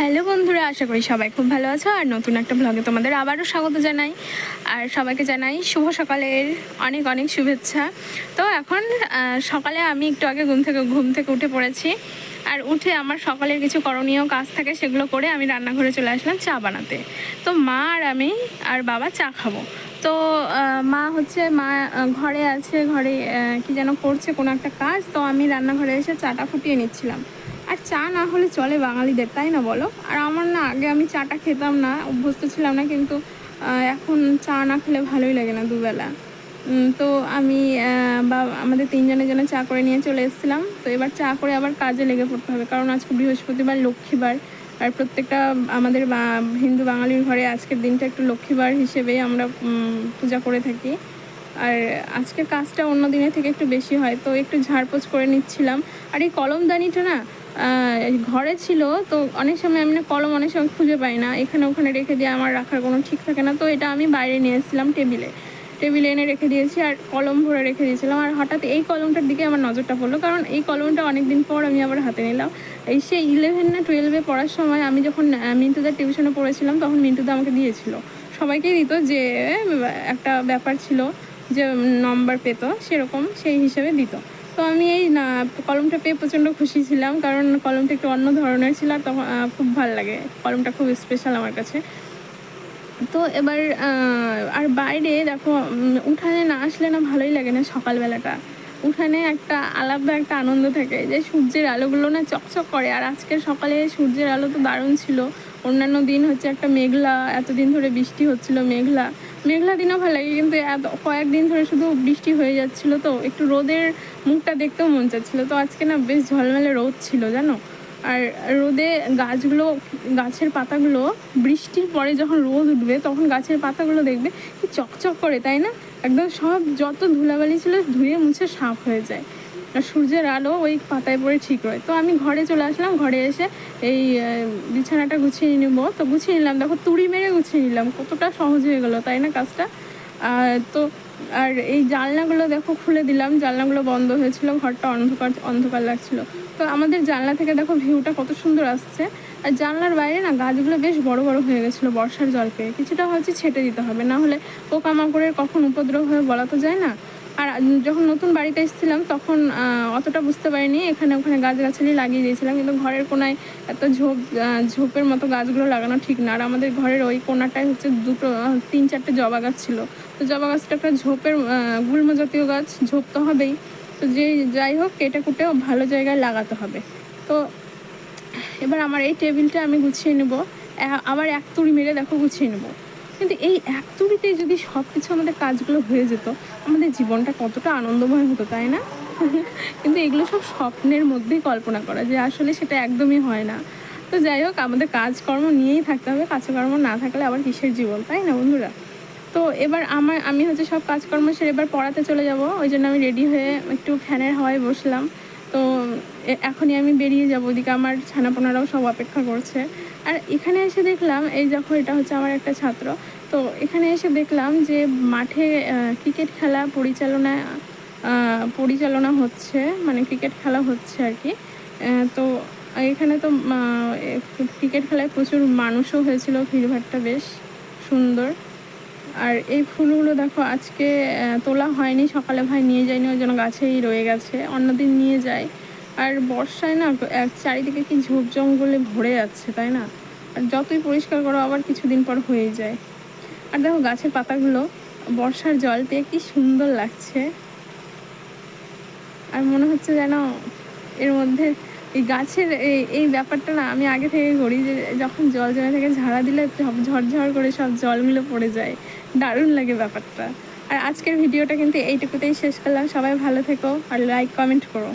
Hello বন্ধুরা, আশা করি সবাই খুব ভালো আছো। আর নতুন একটা ব্লগে তোমাদের আবারও স্বাগত জানাই। আর সবাইকে জানাই শুভ সকালের অনেক অনেক শুভেচ্ছা। তো এখন সকালে আমি একটু আগে ঘুম থেকে ঘুম থেকে উঠে পড়েছি। আর উঠে আমার সকালের কিছু করণীয় কাজ থাকে সেগুলো করে আমি রান্নাঘরে চলে আসলাম চা বানাতে। তো মা আর আমি আর বাবা চা খাব। তো মা হচ্ছে, মা ঘরে আছে, ঘরে কি যেন করছে কোনো একটা কাজ। তো আমি রান্নাঘরে এসে চাটা ফুটিয়ে নিচ্ছিলাম। চা না হলে চলে বাঙালিদের, তাই না বলো? আর আমার না, আগে আমি চাটা খেতাম না, অভ্যস্ত ছিলাম না, কিন্তু এখন চা না খেলে ভালোই লাগে না দুবেলা। তো আমি বা, আমাদের তিনজনের জন্য চা করে নিয়ে চলে এসেছিলাম, তো এবার চা করে আবার কাজে লেগে পড়তে হবে, কারণ আজকে বৃহস্পতিবার, লক্ষ্মীবার। আর প্রত্যেকটা আমাদের হিন্দু বাঙালির ঘরে আজকের দিনটা একটু লক্ষ্মীবার হিসেবেই আমরা পূজা করে থাকি। আর আজকের কাজটা অন্য দিনের থেকে একটু বেশি হয়, তো একটু ঝাড়পোছ করে নিচ্ছিলাম। আর এই কলমদানিটা না ঘরে ছিল, তো অনেক সময় আমি কলম অনেক সময় খুঁজে পাই না। এখানে ওখানে রেখে দিয়ে আমার রাখার কোনো ঠিক থাকে না। তো এটা আমি বাইরে নিয়ে এসেছিলাম টেবিলে। টেবিলে এনে রেখে দিয়েছি আর কলম ভরে রেখে দিয়েছিলাম। আর হঠাৎ এই কলমটার দিকে আমার নজরটা পড়ল। কারণ এই কলমটা অনেক দিন পর আমি আবার হাতে নিলাম। এই সেই ইলেভেন না টুয়েলভে পড়ার সময় আমি যখন মিন্টুদার টিউশনে পড়েছিলাম, তখন মিন্টুদা আমাকে দিয়েছিল। সবাইকেই দিত যে একটা ব্যাপার ছিল যে নম্বর পেত, সেরকম সেই হিসেবে দিত। তো আমি এই, না, কলমটা পেয়ে প্রচণ্ড খুশি ছিলাম, কারণ কলমটা একটু অন্য ধরনের ছিল আর তখন খুব ভালো লাগে। কলমটা খুব স্পেশাল আমার কাছে। তো এবার আর বাইরে দেখো উঠানে না আসলে না ভালোই লাগে না সকালবেলাটা। উঠানে একটা আলাদা একটা আনন্দ থাকে যে সূর্যের আলোগুলো না চকচক করে, আর আজকের সকালে সূর্যের আলো তো দারুণ ছিল। অন্যান্য দিন হচ্ছে একটা মেঘলা, এতদিন ধরে বৃষ্টি হচ্ছিল মেঘলা। মেঘলা দিনও ভালো লাগে, কিন্তু এত কয়েকদিন ধরে শুধু বৃষ্টি হয়ে যাচ্ছিল তো। একটু রোদের মুখটা দেখতেও মন চাচ্ছিল। তো আজকে না বেশ ঝলমেলে রোদ ছিল, জানো? আর রোদে গাছগুলো, গাছের পাতাগুলো, বৃষ্টির পরে যখন রোদ উঠবে, তখন গাছের পাতাগুলো দেখবে কি চকচক করে, তাই না? একদম সব যত ধুলাবালি ছিল ধুয়ে মুছে সাফ হয়ে যায়। আর সূর্যের আলো ওই পাতায় পড়ে ঠিক হয় তো আমি ঘরে চলে আসলাম, ঘরে এসে এই বিছানাটা গুছিয়ে নেব। তো গুছিয়ে নিলাম, দেখো, তুড়ি মেরে গুছিয়ে নিলাম। কতটা সহজ হয়ে গেলো, তাই না কাজটা? তো, আর এই জানলাগুলো দেখো, খুলে দিলাম। জানলাগুলো বন্ধ হয়েছিল, ঘরটা অন্ধকার অন্ধকার লাগছিল। তো আমাদের জানলা থেকে দেখো ভিউটা কত সুন্দর আসছে। আর জানলার বাইরে না গাছগুলো বেশ বড় বড় হয়ে গেছিল বর্ষার জল পেয়ে। কিছুটা হচ্ছে ছেটে দিতে হবে, না হলে পোকামাকড়ের কখন উপদ্রব হয়ে বলা তো যায় না। আর যখন নতুন বাড়িতে এসেছিলাম, তখন অতটা বুঝতে পারিনি। এখানে ওখানে গাছগাছালি লাগিয়ে দিয়েছিলাম, কিন্তু ঘরের কোনায় এত ঝোপ ঝোপের মতো গাছগুলো লাগানো ঠিক না। আর আমাদের ঘরের ওই কোনাটায় হচ্ছে দুটো, তিন চারটে জবা গাছ ছিল। তো জবা গাছটা একটা ঝোপের গুল্ম জাতীয় গাছ, ঝোপ তো হবেই। তো যে যাই হোক, কেটে কুটেও ভালো জায়গায় লাগাতে হবে। তো এবার আমার এই টেবিলটা আমি গুছিয়ে নেব। আবার এক তুড়ি মেরে দেখো গুছিয়ে নেব। কিন্তু এই এক তুড়িতেই যদি সব কিছু আমাদের কাজগুলো হয়ে যেত, আমাদের জীবনটা কতটা আনন্দময় হতো, তাই না? কিন্তু এগুলো সব স্বপ্নের মধ্যেই কল্পনা করা যে আসলে সেটা একদমই হয় না। তো যাই হোক, আমাদের কাজকর্ম নিয়েই থাকতে হবে, কাজকর্ম না থাকলে আবার কিসের জীবন, তাই না বন্ধুরা? তো এবার আমার, আমি হচ্ছে সব কাজকর্ম সেরে এবার পড়াতে চলে যাব, ওই জন্য আমি রেডি হয়ে একটু ফ্যানের হাওয়ায় বসলাম। তো এখনই আমি বেরিয়ে যাব। ওদিকে আমার ছানাপোনারাও সব অপেক্ষা করছে। আর এখানে এসে দেখলাম, এই দেখো, এটা হচ্ছে আমার একটা ছাত্র। তো, এখানে এসে দেখলাম যে মাঠে ক্রিকেট খেলা পরিচালনা পরিচালনা হচ্ছে মানে ক্রিকেট খেলা হচ্ছে আর কি। তো, এখানে তো ক্রিকেট খেলায় প্রচুর মানুষও হয়েছিল, ভিড়ভাড়টা বেশ সুন্দর। আর এই ফুলগুলো দেখো, আজকে তোলা হয়নি, সকালে ভাই নিয়ে যায়নি, ওই জন্য গাছেই রয়ে গেছে। অন্যদিন নিয়ে যায় আর বর্ষায় না চারিদিকে কি ঝোপ জঙ্গলে ভরে যাচ্ছে, তাই না? আর যতই পরিষ্কার করো, আবার কিছুদিন পর হয়ে যায়। আর দেখো, গাছের পাতাগুলো, বর্ষার জল পেয়ে কি সুন্দর লাগছে। আর মনে হচ্ছে যেন এর মধ্যে এই গাছের এই এই ব্যাপারটা না আমি আগে থেকে করি যে যখন জল জমে থাকে ঝাড়া দিলে সব ঝরঝর করে সব জলগুলো পড়ে যায়। দারুণ লাগে ব্যাপারটা। আর আজকের ভিডিওটা কিন্তু এইটুকুতেই শেষ করলাম। সবাই ভালো থেকো আর লাইক কমেন্ট করো।